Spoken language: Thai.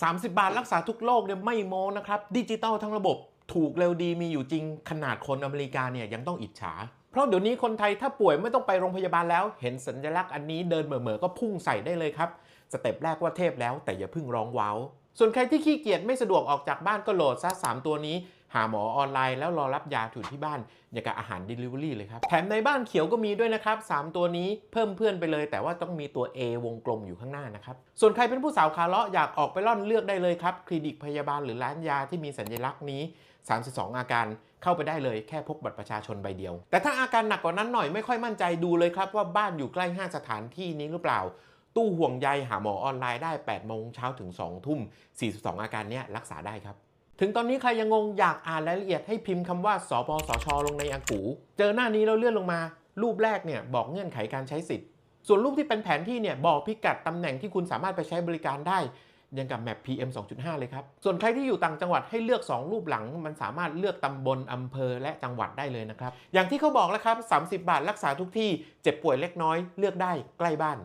30 บาทรักษาทุกโรคเนี่ยไม่โม้นะครับ ดิจิตอลทั้งระบบถูกเร็วดีมีอยู่จริงขนาดคนอเมริกาเนี่ยยังต้องอิจฉา เพราะเดี๋ยวนี้คนไทยถ้าป่วยไม่ต้องไปโรงพยาบาลแล้ว เห็นสัญลักษณ์อันนี้เดินเหม่อๆก็พุ่งใส่ได้เลยครับ สเต็ปแรกว่าเทพแล้วแต่อย่าพึ่งร้องว้าว ส่วนใครที่ขี้เกียจไม่สะดวกออกจากบ้านก็โหลดซะ3ตัวนี้ หาหมอออนไลน์แล้วรอรับยาถึงที่บ้านอย่างกับอาหาร Delivery เลยครับ แถมในบ้านเขียวก็มีด้วยนะครับ 3 ตัวนี้เพิ่มเพื่อนไปเลย แต่ว่าต้องมีตัว A วงกลมอยู่ข้างหน้านะครับ ส่วนใครเป็นผู้สาวขาเลาะอยากออกไปร่อนเลือกได้เลยครับ คลินิกพยาบาลหรือร้านยาที่มีสัญลักษณ์นี้ 32 อาการเข้าไปได้เลยแค่พกบัตรประชาชนใบเดียว แต่ถ้าอาการหนักกว่านั้นหน่อยไม่ค่อยมั่นใจดูเลยครับว่าบ้านอยู่ใกล้ห้างสถานที่นี้หรือเปล่าตู้ห่วงใยหาหมอออนไลน์ได้ 8 โมงเช้าถึง 2 ทุ่ม 42 อาการนี้รักษาได้ครับ ถึงตอนนี้ใครยังงงอยากอ่านรายละเอียดให้พิมพ์คำว่าสปสช ลงในอากู เจอหน้านี้แล้วเลื่อนลงมา รูปแรกเนี่ยบอกเงื่อนไขการใช้สิทธิ์ ส่วนรูปที่เป็นแผนที่เนี่ยบอกพิกัดตำแหน่งที่คุณสามารถไปใช้บริการได้ยังกับแมป PM 2.5 เลยครับ ส่วนใครที่อยู่ต่างจังหวัดให้เลือก 2 รูปหลัง มันสามารถเลือกตำบลอำเภอและจังหวัดได้เลยนะครับ อย่างที่เขาบอกแล้วครับ 30 บาทรักษาทุกที่ เจ็บป่วยเล็กน้อยเลือกได้ใกล้บ้าน